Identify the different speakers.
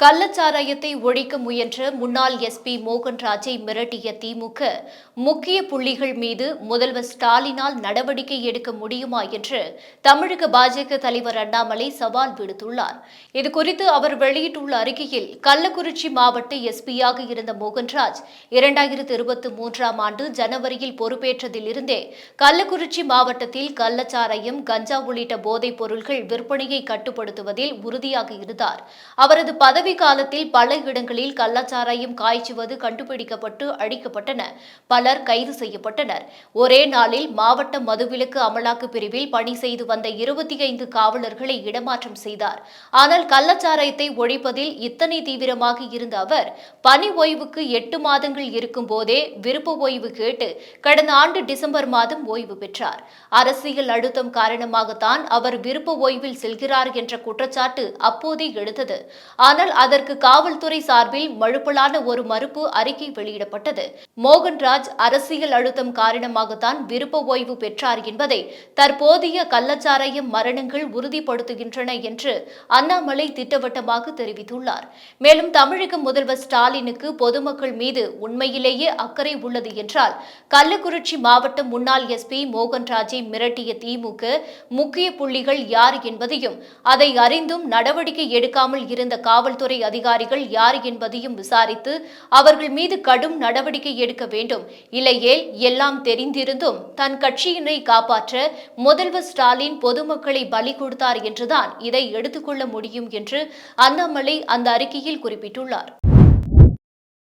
Speaker 1: கள்ளச்சாராயத்தை ஒழிக்க முயன்ற முன்னாள் எஸ்பி மோகன்ராஜை மிரட்டிய திமுக முக்கிய புள்ளிகள் மீது முதல்வர் ஸ்டாலினால் நடவடிக்கை எடுக்க முடியுமா என்று தமிழக பாஜக தலைவர் அண்ணாமலை சவால் விடுத்துள்ளார். இதுகுறித்து அவர் வெளியிட்டுள்ள அறிக்கையில் கள்ளக்குறிச்சி மாவட்ட எஸ்பியாக இருந்த மோகன்ராஜ் இரண்டாயிரத்து இருபத்தி மூன்றாம் ஆண்டு ஜனவரியில் பொறுப்பேற்றதிலிருந்தே கள்ளக்குறிச்சி மாவட்டத்தில் கள்ளச்சாராயம் கஞ்சா உள்ளிட்ட போதைப் பொருட்கள் விற்பனையை கட்டுப்படுத்துவதில் உறுதியாக இருந்தார். அவரது பதவி காலத்தில் பல இடங்களில் கள்ளச்சாராயம் காய்ச்சுவது கண்டுபிடிக்கப்பட்டு அழிக்கப்பட்டன பலர் கைது செய்யப்பட்டனர். ஒரே நாளில் மாவட்ட மதுவிலக்கு அமலாக்க பிரிவில் பணி செய்து வந்த இருபத்தி ஐந்து காவலர்களை இடமாற்றம் செய்தார். ஆனால் கள்ளச்சாராயத்தை ஒழிப்பதில் இத்தனை தீவிரமாக இருந்த அவர் பணி ஓய்வுக்கு எட்டு மாதங்கள் இருக்கும் போதே விருப்ப ஓய்வு கேட்டு கடந்த ஆண்டு டிசம்பர் மாதம் ஓய்வு பெற்றார். அரசியல் அழுத்தம் காரணமாகத்தான் அவர் விருப்ப ஓய்வில் செல்கிறார் என்ற குற்றச்சாட்டு அப்போதே எழுந்தது. ஆனால் அதற்கு காவல்துறை சார்பில் மழுப்பலான ஒரு மறுப்பு அறிக்கை வெளியிடப்பட்டது. மோகன்ராஜ் அரசியல் அழுத்தம் காரணமாகத்தான் விருப்ப ஓய்வு பெற்றார் என்பதை தற்போதைய கள்ளச்சாரையும் மரணங்கள் உறுதிப்படுத்துகின்றன என்று அண்ணாமலை திட்டவட்டமாக தெரிவித்துள்ளார். மேலும் தமிழக முதல்வர் ஸ்டாலினுக்கு பொதுமக்கள் மீது உண்மையிலேயே அக்கறை உள்ளது என்றால் கள்ளக்குறிச்சி மாவட்ட முன்னாள் எஸ்பி மோகன்ராஜை மிரட்டிய திமுக முக்கிய புள்ளிகள் யார் என்பதையும் அதை அறிந்தும் நடவடிக்கை எடுக்காமல் இருந்த காவல்துறை காவல்துறை அதிகாரிகள் யார் என்பதையும் விசாரித்து அவர்கள் மீது கடும் நடவடிக்கை எடுக்க வேண்டும். இல்லையேல் எல்லாம் தெரிந்திருந்தும் தன் கட்சியினை காப்பாற்ற முதல்வர் ஸ்டாலின் பொதுமக்களை பலி கொடுத்தார் என்றுதான் இதை எடுத்துக்கொள்ள முடியும் என்று அண்ணாமலை அந்த அறிக்கையில் குறிப்பிட்டுள்ளார்.